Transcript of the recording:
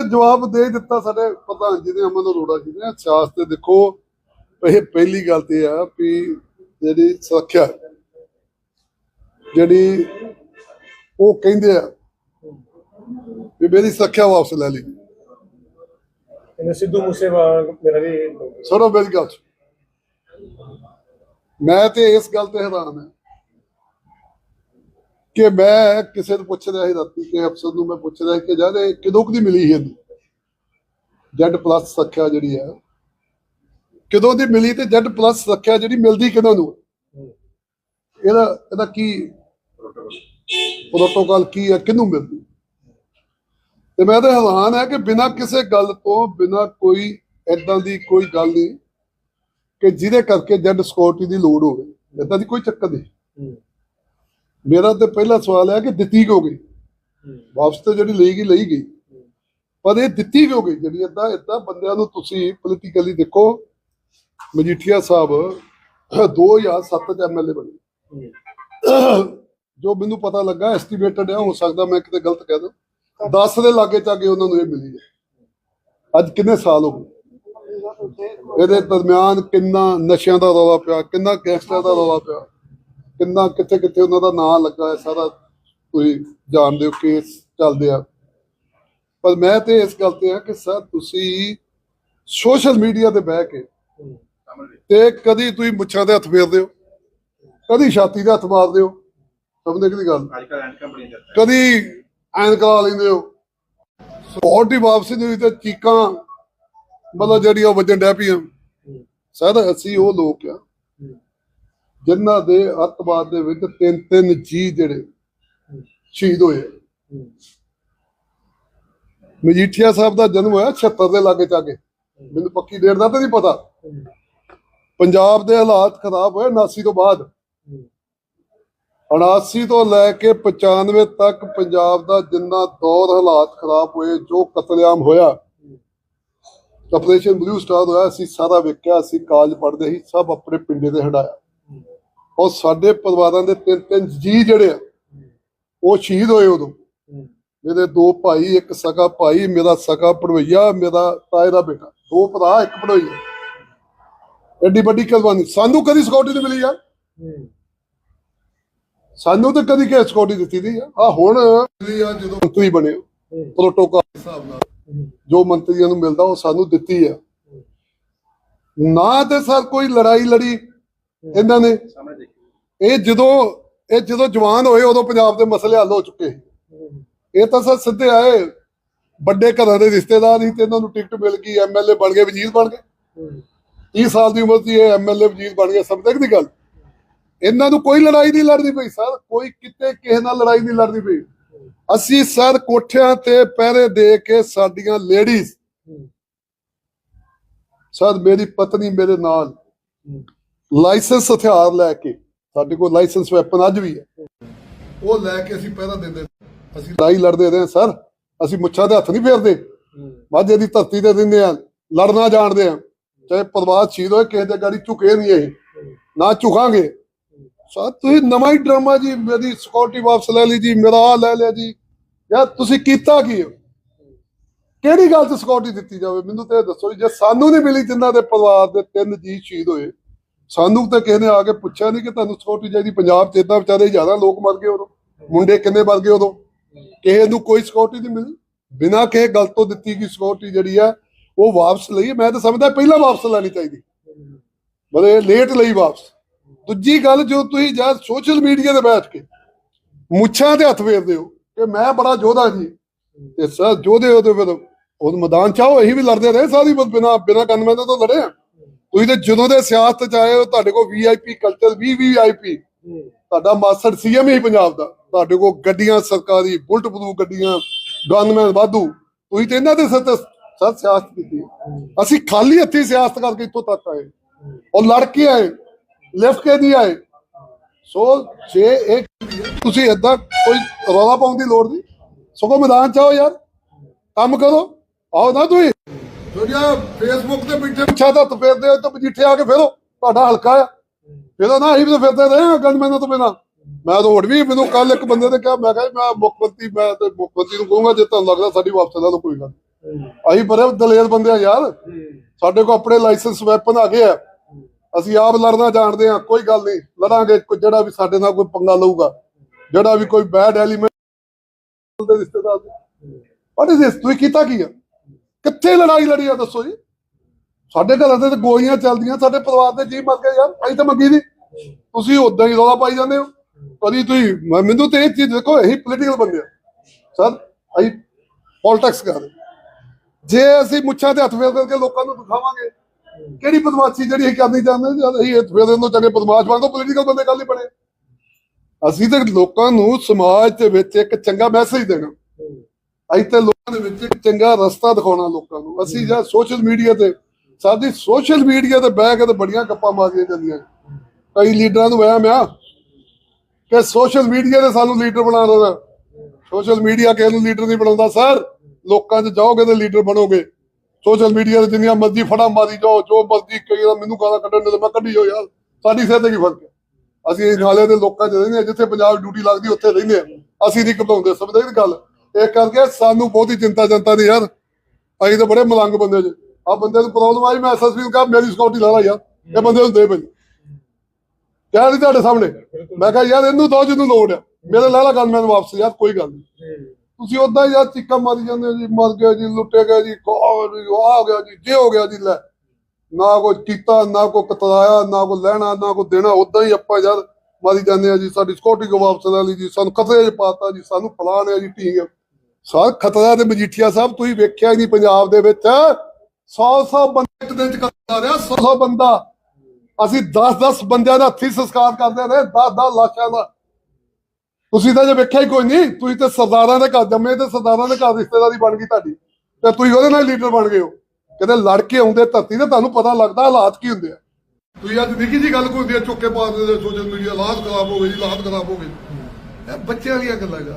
ਜਵਾਬ ਦੇ ਦਿੱਤਾ ਸਾਡੇ ਪ੍ਰਧਾਨ ਜੀ ਨੇ ਅਮਨ ਅਰੋੜਾ ਜੀ ਨੇ। ਸਿਆਸਤ ਤੇ ਦੇਖੋ ਇਹ ਪਹਿਲੀ ਗੱਲ ਤੇ ਆ ਵੀ ਜਿਹੜੀ ਸੁਰੱਖਿਆ ਜਿਹੜੀ ਉਹ ਕਹਿੰਦੇ ਆ ਵੀ ਮੇਰੀ ਸੁਰੱਖਿਆ ਵਾਪਸ ਲੈ ਲਈ। ਇਹਨੇ ਸਿੱਧੂ ਮੂਸੇਵਾਲਾ ਮੇਰਾ ਵੀ ਸੁਣੋ ਮੇਰੀ ਗੱਲ ਮੈਂ ਤੇ ਇਸ ਗੱਲ ਤੇ ਹੈਰਾਨ ਹਾਂ ਕਿ ਮੈਂ ਕਿਸੇ ਨੂੰ ਪੁੱਛ ਰਿਹਾ ਸੀ ਰਾਤੀ ਕਿ ਅਫਸਰ ਨੂੰ ਮੈਂ ਪੁੱਛ ਰਿਹਾ ਕਿ ਯਾਰ ਇਹ ਕਦੋਂ ਕਦੀ ਮਿਲੀ ਸੀ ਜੈਡ ਪਲੱਸ ਸੁਰੱਖਿਆ ਜਿਹੜੀ ਆ ਕਦੋਂ ਦੀ ਮਿਲੀ ਤੇ ਜੈਡ ਪਲੱਸ ਸੁਰੱਖਿਆ ਜਿਹੜੀ ਮਿਲਦੀ ਕਿਹਨਾਂ ਨੂੰ? ਇਹਦਾ ਇਹਦਾ ਕੀ ਪ੍ਰੋਟੋਕਾਲ ਕੀ ਹੈ, ਕਿਹਨੂੰ ਮਿਲਦੀ? ਤੇ ਮੈਂ ਤਾਂ ਹੈਰਾਨ ਹੈ ਕਿ ਬਿਨਾਂ ਕਿਸੇ ਗੱਲ ਤੋਂ, ਬਿਨਾਂ ਕੋਈ ਐਦਾਂ ਦੀ ਕੋਈ ਗੱਲ ਨਹੀਂ ਕਿ ਜਿਹਦੇ ਕਰਕੇ ਜੈਡ ਸਕਿਉਰਟੀ ਦੀ ਲੋੜ ਹੋਵੇ। ਏਦਾਂ ਦੀ ਕੋਈ ਚੱਕਰ ਨਹੀਂ। ਮੇਰਾ ਤੇ ਪਹਿਲਾ ਸਵਾਲ ਹੈ ਕਿ ਦਿੱਤੀ ਕਿਉਂ ਗਈ? ਵਾਪਸ ਤੇ ਜਿਹੜੀ ਲਈ ਗਈ ਲਈ ਗਈ। ਪਰ ਇਹ ਦਿੱਤੀ ਕਿਉਂ ਗਈ? ਜਿਹੜੀ ਏਦਾਂ ਏਦਾਂ ਬੰਦਿਆਂ ਨੂੰ ਤੁਸੀਂ ਪੋਲੀਟੀਕਲੀ ਦੇਖੋ, ਮਜੀਠੀਆ ਸਾਹਿਬ 2007 ਚ ਐਮਐਲਏ ਬਣੇ। ਜੋ ਮੈਨੂੰ ਪਤਾ ਲੱਗਾ ਐਸਟੀਮੇਟਡ ਹੈ, ਹੋ ਸਕਦਾ ਮੈਂ ਕਿਤੇ ਗਲਤ ਕਹਿ ਦਾਂ। 10 ਦੇ ਲਾਗੇ ਚਾਗੇ ਉਹਨਾਂ ਨੂੰ ਇਹ ਮਿਲੀ ਹੈ। ਅੱਜ ਕਿੰਨੇ ਸਾਲ ਹੋ ਗਏ? ਇਹਦੇ ਦਰਮਿਆਨ ਕਿੰਨਾ ਨਸ਼ਿਆਂ ਦਾ ਰੌਲਾ ਪਿਆ, ਕਿੰਨਾ ਗੈਂਗਸਟਰ ਦਾ ਰੌਲਾ ਪਿਆ? ਕਿੰਨਾ ਕਿੱਥੇ ਕਿੱਥੇ ਉਹਨਾਂ ਦਾ ਨਾਂ ਲੱਗਾ ਹੈ ਸਾਰਾ ਤੁਸੀਂ ਜਾਣਦੇ ਹੋ ਕੇਸ ਚੱਲਦੇ ਆ। ਪਰ ਮੈਂ ਤੇ ਇਸ ਗੱਲ ਤੇ ਆ ਕਿ ਸਰ ਤੁਸੀਂ ਸੋਸ਼ਲ ਮੀਡੀਆ ਤੇ ਬਹਿ ਕੇ ਤੇ ਕਦੀ ਤੁਸੀਂ ਮੁੱਛਾਂ ਦੇ ਹੱਥ ਫੇਰਦੇ ਹੋ ਕਦੀ ਛਾਤੀ ਦੇ ਹੱਥ ਮਾਰਦੇ ਹੋ ਸਮਝਦੇ ਕਿਹਦੀ ਗੱਲ? ਅੱਜ ਐਨਕਾਂ ਕਦੀ ਐਨਕ ਲਾ ਲੈਂਦੇ ਹੋ। ਸਪੋਰਟ ਦੀ ਵਾਪਸੀ ਨਹੀਂ ਹੋਈ ਤੇ ਚੀਕਾਂ ਮਤਲਬ ਜਿਹੜੀ ਉਹ ਵੱਜਣ ਡੈ ਪਈਆਂ। ਸਰ ਅਸੀਂ ਉਹ ਲੋਕ ਆ ਜਿਨ੍ਹਾਂ ਦੇ ਅੱਤਵਾਦ ਦੇ ਵਿੱਚ ਤਿੰਨ ਤਿੰਨ ਜੀ ਜਿਹੜੇ ਸ਼ਹੀਦ ਹੋਏ। ਮਜੀਠੀਆ ਸਾਹਿਬ ਦਾ ਜਨਮ ਹੋਇਆ 76 ਦੇ ਲਾਗੇ ਚਾਗੇ। ਮੈਨੂੰ ਪੱਕੀ ਡੇਟ ਦਾ ਤਾਂ ਨਹੀਂ ਪਤਾ। ਪੰਜਾਬ ਦੇ ਹਾਲਾਤ ਖਰਾਬ ਹੋਏ 79 ਤੋਂ ਬਾਅਦ। 79 ਤੋਂ ਲੈ ਕੇ 95 ਤੱਕ ਪੰਜਾਬ ਦਾ ਜਿੰਨਾ ਦੌਰ ਹਾਲਾਤ ਖਰਾਬ ਹੋਏ, ਜੋ ਕਤਲੇਆਮ ਹੋਇਆ। ਆਪਰੇਸ਼ਨ ਬਲੂ ਸਟਾਰ ਹੋਇਆ, ਅਸੀਂ ਸਾਰਾ ਵੇਖਿਆ, ਅਸੀਂ ਕਾਲਜ ਪੜਦੇ ਸੀ, ਸਭ ਆਪਣੇ ਪਿੰਡੇ ਤੇ ਹਟਾਇਆ ਔਰ ਸਾਡੇ ਪਰਿਵਾਰਾਂ ਦੇ ਤਿੰਨ ਤਿੰਨ ਜੀ ਜਿਹੜੇ ਆ, ਉਹ ਸ਼ਹੀਦ ਹੋਏ ਉਦੋਂ। ਮੇਰੇ ਦੋ ਭਾਈ, ਇੱਕ ਸਕਾ ਭਾਈ, ਮੇਰਾ ਸਕਾ ਪੜਵਈਆ ਮੇਰਾ ਤਾਏ ਦਾ ਬੇਟਾ। ਦੋ ਭਰਾ, ਇੱਕ ਪੜਵਈਆ ਐਡੀ ਵੱਡੀ ਕੁਰਬਾਨੀ। ਸਾਨੂੰ ਕਦੀ ਸਿਕਿਉਰਿਟੀ ਨਹੀਂ ਮਿਲੀ ਯਾਰ। ਸਾਨੂੰ ਤਾਂ ਕਦੀ ਕਿਸੇ ਸਿਕਿਉਰਿਟੀ ਦਿੱਤੀ ਨਹੀਂ ਆ। ਆਹ ਹੁਣ ਜਦੋਂ ਮੰਤਰੀ ਬਣੇ ਪ੍ਰੋਟੋਕਾਲ ਹਿਸਾਬ ਨਾਲ। ਜੋ ਮੰਤਰੀਆਂ ਨੂੰ ਮਿਲਦਾ, ਉਹ ਸਾਨੂੰ ਦਿੱਤੀ ਆ। ਨਾ ਤੇ ਸਰ ਕੋਈ ਲੜਾਈ ਲੜੀ ਇਹਨਾਂ ਨੇ। ਇਹ ਜਦੋਂ ਇਹ ਜਦੋਂ ਜਵਾਨ ਹੋਏ ਉਦੋਂ ਪੰਜਾਬ ਦੇ ਮਸਲੇ ਹੱਲ ਹੋ ਚੁੱਕੇ। ਇਹ ਤਾਂ ਸਰ ਸਿੱਧੇ ਆਏ ਵੱਡੇ ਘਰਾਂ ਦੇ ਰਿਸ਼ਤੇਦਾਰ ਸੀ ਤੇ ਇਹਨਾਂ ਨੂੰ ਟਿਕਟ ਮਿਲ ਗਈ ਐਮਐਲਏ ਬਣ ਗਏ ਵਜ਼ੀਰ ਬਣ ਗਏ। 30 ਸਾਲ ਦੀ ਉਮਰ ਸੀ ਇਹ ਐਮਐਲਏ ਵਜ਼ੀਰ ਬਣ ਗਏ ਸਭ ਤੱਕ ਦੀ ਗੱਲ? ਇਹਨਾਂ ਨੂੰ ਕੋਈ ਲੜਾਈ ਨਹੀਂ ਲੜਨੀ ਪਈ ਸਰ। ਕੋਈ ਕਿਤੇ ਕਿਸੇ ਨਾਲ ਲੜਾਈ ਨਹੀਂ ਲੜਨੀ ਪਈ। ਅਸੀਂ ਸਰ ਕੋਠਿਆਂ ਤੇ ਪਹਿਰੇ ਦੇ ਕੇ ਸਾਡੀਆਂ ਲੇਡੀਜ਼ ਸਰ ਮੇਰੀ ਪਤਨੀ ਮੇਰੇ ਨਾਲ ਲਾਇਸੈਂਸ ਹਥਿਆਰ ਲੈ ਕੇ ਸਾਡੇ ਕੋਲ ਲਾਇਸੈਂਸ ਵੈਪਨ ਅੱਜ ਵੀ ਹੈ। ਉਹ ਲੈ ਕੇ ਅਸੀਂ ਪਹਿਰਾ ਦਿੰਦੇ ਅਸੀਂ ਲੜਾਈ ਲੜਦੇ ਰਹੇ ਸਰ। ਅਸੀਂ ਮੁੱਛਾਂ ਦੇ ਹੱਥ ਨਹੀਂ ਫੇਰਦੇ। ਮਾਝੇ ਦੀ ਧਰਤੀ ਤੇ ਰਹਿੰਦੇ ਆ ਲੜਨਾ ਜਾਣਦੇ ਆ ਚਾਹੇ ਪਰਵਾਦ ਸ਼ਹੀਦ ਹੋਏ ਕਿਸੇ ਦੇ ਗਾੜੀ ਝੁਕੇ ਨਹੀਂ ਅਸੀਂ ਨਾ ਝੁਕਾਂਗੇ। ਸਰ ਤੁਸੀਂ ਨਵਾਂ ਹੀ ਡਰਾਮਾ ਜੀ ਮੇਰੀ ਸਿਕਿਉਰਿਟੀ ਵਾਪਸ ਲੈ ਲਈ ਜੀ ਮੇਰਾ ਆ ਲੈ ਲਿਆ ਜੀ। ਯਾਰ ਤੁਸੀਂ ਕੀਤਾ ਕੀ ਹੋ? ਕਿਹੜੀ ਗੱਲ ਤੇ ਸਿਕਿਉਰਿਟੀ ਦਿੱਤੀ ਜਾਵੇ? ਮੈਨੂੰ ਤੇ ਇਹ ਦੱਸੋ ਜੀ, ਜੇ ਸਾਨੂੰ ਨਹੀਂ ਮਿਲੀ ਜਿਨ੍ਹਾਂ ਦੇ ਪਰਿਵਾਰ ਦੇ ਤਿੰਨ ਜੀ ਸ਼ਹੀਦ ਹੋਏ ਸਾਨੂੰ ਤਾਂ ਕਿਸੇ ਨੇ ਆ ਕੇ ਪੁੱਛਿਆ ਨਹੀਂ ਕਿ ਤੁਹਾਨੂੰ ਸਿਕਿਉਰਿਟੀ ਚਾਹੀਦੀ ਪੰਜਾਬ 'ਚ ਇਦਾਂ ਵਿਚਾਰੇ ਜ਼ਿਆਦਾ ਲੋਕ ਮਰ ਗਏ ਉਦੋਂ। ਮੁੰਡੇ ਕਿੰਨੇ ਮਰ ਗਏ ਉਦੋਂ? ਕਿਸੇ ਨੂੰ ਕੋਈ ਸਿਕਿਉਰਿਟੀ ਨਹੀਂ ਮਿਲੀ। ਬਿਨਾਂ ਕਿਸੇ ਗੱਲ ਤੋਂ ਦਿੱਤੀ ਗਈ ਸਿਕਿਉਰਿਟੀ ਜਿਹੜੀ ਆ, ਉਹ ਵਾਪਸ ਲਈ। ਮੈਂ ਤਾਂ ਸਮਝਦਾ ਪਹਿਲਾਂ ਵਾਪਸ ਲੈਣੀ ਚਾਹੀਦੀ। ਮਤਲਬ ਲੇਟ ਲਈ ਵਾਪਸ। ਦੂਜੀ ਗੱਲ ਜੋ ਤੁਸੀਂ ਜਦ ਸੋਸ਼ਲ ਮੀਡੀਆ ਤੇ ਬੈਠ ਕੇ ਮੁੱਛਾਂ ਤੇ ਹੱਥ ਫੇਰਦੇ ਹੋ ਕਿ ਮੈਂ ਬੜਾ ਯੋਧਾ ਜੀ। ਤੇ ਸਰ, ਯੋਧੇ ਹੋ ਤੇ ਫਿਰ ਉਹ ਮੈਦਾਨ ਚਾਹੋ ਅਸੀਂ ਵੀ ਲੜਦੇ ਰਹੇ ਸਾਰੀ ਉਮਰ ਬਿਨਾ ਬਿਨਾ ਗਨਮੈਨਾਂ ਤੋਂ ਲੜੇ ਆ। ਤੁਸੀਂ ਤੇ ਜਦੋਂ ਦੇ ਸਿਆਸਤ ਚ ਆਏ ਹੋ ਤੁਹਾਡੇ ਕੋਲ ਵੀਆਈਪੀ ਕਲਚਰ ਵੀ ਵੀਆਈਪੀ ਤੁਹਾਡਾ ਮਾਸਟਰ ਸੀਐਮ ਹੀ ਪੰਜਾਬ ਦਾ। ਤੁਹਾਡੇ ਕੋਲ ਗੱਡੀਆਂ ਸਰਕਾਰੀ ਬੁਲਟ ਪ੍ਰੂਫ ਗੱਡੀਆਂ ਗਨਮੈਨ ਵਾਧੂ। ਤੁਸੀਂ ਤੇ ਇਹਨਾਂ ਦੇ ਸੱਤ ਸਰ ਸਿਆਸਤ ਕੀਤੀ। ਅਸੀਂ ਖਾਲੀ ਹੱਥੀ ਸਿਆਸਤ ਕਰਕੇ ਇੱਥੋਂ ਤੱਕ ਆਏ। ਔਰ ਲੜ ਕੇ ਆਏ ਲਿਫਟ ਕੇ ਨਹੀਂ ਆਏ। ਸੋ ਜੇ ਇੱਕ ਤੁਸੀਂ ਏਦਾਂ ਕੋਈ ਰੌਲਾ ਪਾਉਣ ਦੀ ਲੋੜ ਨਹੀਂ। ਸਗੋਂ ਮੈਦਾਨ ਚ ਆਓ ਯਾਰ। ਕੰਮ ਕਰੋ। ਆਓ ਨਾ ਤੁਸੀਂ। ਜਿਹੜਿਆ ਫੇਸਬੁੱਕ ਤੇ ਬੈਠੇ ਪਿੱਛਾ ਤਾਂ ਫੇਰਦੇ ਤਾਂ ਮਜੀਠੇ ਆ ਕੇ ਫੇਰੋ, ਤੁਹਾਡਾ ਹਲਕਾ ਆ। ਫੇਰੋ ਨਾ ਅਸੀਂ ਵੀ ਫਿਰਦੇ ਰਹੇ ਹਾਂ ਤੋਂ ਬਿਨਾਂ। ਮੈਂ ਤਾਂ ਹੋਰ ਵੀ ਮੈਨੂੰ ਕੱਲ ਇੱਕ ਬੰਦੇ ਨੇ ਕਿਹਾ, ਮੈਂ ਕਿਹਾ ਮੈਂ ਮੁੱਖ ਮੰਤਰੀ ਮੈਂ ਤੇ ਮੁੱਖ ਮੰਤਰੀ ਨੂੰ ਕਹੂੰਗਾ, ਜੇ ਤੁਹਾਨੂੰ ਲੱਗਦਾ ਸਾਡੀ ਵਾਪਸ ਲੈ ਲਓ, ਕੋਈ ਗੱਲ ਅਸੀਂ ਬੜੇ ਦਲੇਰ ਬੰਦੇ ਆ ਯਾਰ। ਸਾਡੇ ਕੋਲ ਆਪਣੇ ਲਾਇਸੈਂਸ ਵੈਪਨ ਆ ਗਏ ਆ। ਅਸੀਂ ਆਪ ਲੜਨਾ ਜਾਣਦੇ ਆ ਕੋਈ ਗੱਲ ਨਹੀਂ। ਲੜਾਂਗੇ ਜਿਹੜਾ ਵੀ ਸਾਡੇ ਨਾਲ ਕੋਈ ਪੰਗਾ ਲਊਗਾ। ਜਿਹੜਾ ਵੀ ਕੋਈ ਬੈਡ ਐਲੀਮੈਂਟ ਦੇ ਰਿਸ਼ਤੇਦਾਰ ਵਾਟ ਇਜ਼ ਦਿਸ ਤੁਸੀਂ ਕੀਤਾ ਕੀ ਆ? ਕਿੱਥੇ ਲੜਾਈ ਲੜੀ ਆ ਦੱਸੋ ਜੀ? ਸਾਡੇ ਘਰਾਂ ਤੇ ਗੋਲੀਆਂ ਚੱਲਦੀਆਂ, ਸਾਡੇ ਪਰਿਵਾਰ ਦੇ ਜੀ ਮਰ ਗਏ ਯਾਰ, ਅਸੀਂ ਤਾਂ ਮੰਗੀ ਨਹੀਂ ਤੁਸੀਂ ਉਦਾਂ ਹੀ ਰੌਲਾ ਪਾਈ ਜਾਂਦੇ ਹੋ। ਕਦੀ ਤੁਸੀਂ ਮੈਨੂੰ ਤੇ ਇਹ ਚੀਜ਼ ਦੇਖੋ, ਅਸੀਂ ਪੋਲੀਟੀਕਲ ਬੰਦੇ ਆ ਸਰ, ਅਸੀਂ ਪੋਲਿਟਿਕਸ ਕਰ ਜੇ ਅਸੀਂ ਮੁੱਛਾਂ ਤੇ ਹੱਥ ਫੇਰ ਕਰਕੇ ਲੋਕਾਂ ਨੂੰ ਦਿਖਾਵਾਂਗੇ, ਕਿਹੜੀ ਬਦਮਾਸ਼ੀ ਜਿਹੜੀ ਅਸੀਂ ਕਰਨੀ ਚਾਹੁੰਦੇ ਜਦ ਅਸੀਂ ਹੱਥ ਫੇਰ ਨੂੰ ਚੰਗੇ ਬਦਮਾਸ਼ ਬਣ ਤੋਂ ਪੋਲੀਟੀਕਲ ਬੰਦੇ ਕੱਲ ਨਹੀਂ ਬਣੇ। ਅਸੀਂ ਤੇ ਲੋਕਾਂ ਨੂੰ ਸਮਾਜ ਦੇ ਵਿੱਚ ਇੱਕ ਚੰਗਾ ਮੈਸੇਜ ਦੇਣਾ। ਅਸੀਂ ਤੇ ਦੇ ਵਿੱਚ ਇੱਕ ਚੰਗਾ ਰਸਤਾ ਦਿਖਾਉਣਾ ਲੋਕਾਂ ਨੂੰ। ਅਸੀਂ ਜਾਂ ਸੋਸ਼ਲ ਮੀਡੀਆ ਤੇ, ਸਾਡੀ ਸੋਸ਼ਲ ਮੀਡੀਆ ਤੇ ਬਹਿ ਕੇ ਤੇ ਬੜੀਆਂ ਗੱਪਾਂ ਮਾਰੀਆਂ ਜਾਂਦੀਆਂ। ਕਈ ਲੀਡਰਾਂ ਨੂੰ ਵਹਿਮ ਆ ਕਿ ਸੋਸ਼ਲ ਮੀਡੀਆ ਤੇ ਸਾਨੂੰ ਲੀਡਰ ਬਣਾ ਦੇਣਾ ਸੋਸ਼ਲ ਮੀਡੀਆ ਕਿਸੇ ਨੂੰ ਲੀਡਰ ਨਹੀਂ ਬਣਾਉਂਦਾ। ਸਰ, ਲੋਕਾਂ 'ਚ ਜਾਓਗੇ ਤੇ ਲੀਡਰ ਬਣੋਗੇ। ਸੋਸ਼ਲ ਮੀਡੀਆ ਤੇ ਜਿੰਨੀਆਂ ਮਰਜ਼ੀ ਫੜਾ ਮਾਰੀ ਜਾਓ, ਜੋ ਮਰਜ਼ੀ ਕਈ ਵਾਰ ਮੈਨੂੰ ਗਾਲਾਂ ਕੱਢਣ ਦੇ ਮੈਂ ਕੱਢੀ ਜਾਓ ਯਾਰ। ਸਾਡੀ ਸਿਹਤ ਤੇ ਕੀ ਫ਼ਰਕ ਹੈ? ਅਸੀਂ ਇਸ ਨਾਲੇ ਦੇ ਲੋਕਾਂ 'ਚ ਰਹਿੰਦੇ ਹਾਂ, ਜਿੱਥੇ ਪੰਜਾਬ ਡਿਊਟੀ ਲੱਗਦੀ, ਉੱਥੇ ਰਹਿੰਦੇ ਆ ਅਸੀਂ ਨਹੀਂ ਘਬਰਾਉਂਦੇ, ਸਮਝਦੇ ਗੱਲ? ਇਹ ਕਰਕੇ ਸਾਨੂੰ ਬਹੁਤੀ ਚਿੰਤਾ ਜਨਤਾ ਨਹੀਂ ਯਾਰ। ਅਸੀਂ ਤਾਂ ਬੜੇ ਮਲੰਗ ਬੰਦੇ ਜੇ। ਆ ਬੰਦੇ ਨੂੰ ਪ੍ਰੋਬਲਮ ਆਈ ਮੈਂ ਐਸਐਸਪੀ ਨੂੰ ਕਹਾ ਮੇਰੀ ਸਿਕਿਉਰਿਟੀ ਲਾ ਲਾ ਯਾਰ। ਇਹ ਬੰਦੇ ਨੂੰ ਦੇ ਭਾਈ। ਕਹਿ ਨਹੀਂ ਤੁਹਾਡੇ ਸਾਹਮਣੇ। ਮੈਂ ਕਿਹਾ ਯਾਰ ਇਹਨੂੰ ਦੋ ਜਿਹਨੂੰ ਲੋੜ ਆ। ਮੇਰੇ ਲੈ ਲਾ ਗੱਲ ਮੈਨੂੰ ਵਾਪਸ ਯਾਰ ਕੋਈ ਗੱਲ ਨਹੀਂ ਤੁਸੀਂ ਉਦਾਂ ਹੀ ਯਾਰ ਚੀਕਾਂ ਮਾਰੀ ਜਾਂਦੇ ਹੋ ਜੀ ਮਰ ਗਿਆ ਜੀ ਲੁੱਟੇ ਗਏ ਜੀ ਆ ਗਿਆ ਜੀ ਜੇ ਹੋ ਗਿਆ ਜੀ ਲੈ। ਨਾ ਕੋਈ ਕੀਤਾ ਨਾ ਕੋਈ ਕਤਰਾਇਆ ਨਾ ਕੋਈ ਲੈਣਾ ਨਾ ਕੋਈ ਦੇਣਾ ਉਦਾਂ ਹੀ ਆਪਾਂ ਯਾਰ ਮਾਰੀ ਜਾਂਦੇ ਆ ਜੀ ਸਾਡੀ ਸਿਕਿਉਰਿਟੀ ਕੋ ਵਾਪਸ ਲੈ ਲਈ ਜੀ ਸਾਨੂੰ ਖਤਰੇ 'ਚ ਪਾਤਾ ਜੀ ਸਾਨੂੰ ਫਲਾਣ ਹੈ ਜੀ ਠੀਕ ਹੈ ਸਰ ਖਤਰਾ ਤੇ ਮਜੀਠੀਆ ਸਾਹਿਬ, ਤੁਸੀਂ ਵੇਖਿਆ ਹੀ ਨਹੀਂ ਪੰਜਾਬ ਦੇ ਵਿੱਚ। 100 100 ਬੰਦੇ ਇੱਕ ਦਿਨ ਚ ਕਰਦਾ ਰਿਹਾ 100 100 ਬੰਦਾ। ਅਸੀਂ 10 10 ਬੰਦਿਆਂ ਦਾ ਹੱਥੀ ਸੰਸਕਾਰ ਕਰਦੇ ਰਹੇ 10 10 ਲਾਸ਼ਾਂ ਦਾ। ਤੁਸੀਂ ਤਾਂ ਜੇ ਵੇਖਿਆ ਹੀ ਕੋਈ ਨਹੀਂ, ਤੁਸੀਂ ਤੇ ਸਰਦਾਰਾਂ ਦੇ ਘਰ ਜੰਮੇ ਤੇ ਸਰਦਾਰਾਂ ਦੇ ਘਰ ਰਿਸ਼ਤੇਦਾਰੀ ਬਣ ਗਈ ਤੁਹਾਡੀ। ਤੇ ਤੁਸੀਂ ਉਹਦੇ ਨਾਲ ਲੀਡਰ ਬਣ ਗਏ ਹੋ। ਕਹਿੰਦੇ ਲੜ ਕੇ ਆਉਂਦੇ ਧਰਤੀ ਤੇ, ਤੁਹਾਨੂੰ ਪਤਾ ਲੱਗਦਾ ਹਾਲਾਤ ਕੀ ਹੁੰਦੇ ਆ। ਤੁਸੀਂ ਅੱਜ ਨਿੱਕੀ ਜੀ ਗੱਲ ਕੋਈ ਹੁੰਦੀ ਆ ਪਾ ਦਿੰਦੇ ਸੋਸ਼ਲ ਮੀਡੀਆ ਹਾਲਾਤ ਖਰਾਬ ਹੋ ਗਏ ਜੀ, ਹਾਲਾਤ ਖਰਾਬ ਹੋ ਗਏ। ਇਹ ਬੱਚਿਆਂ ਦੀਆਂ ਗੱਲਾਂ ਯਾਰ।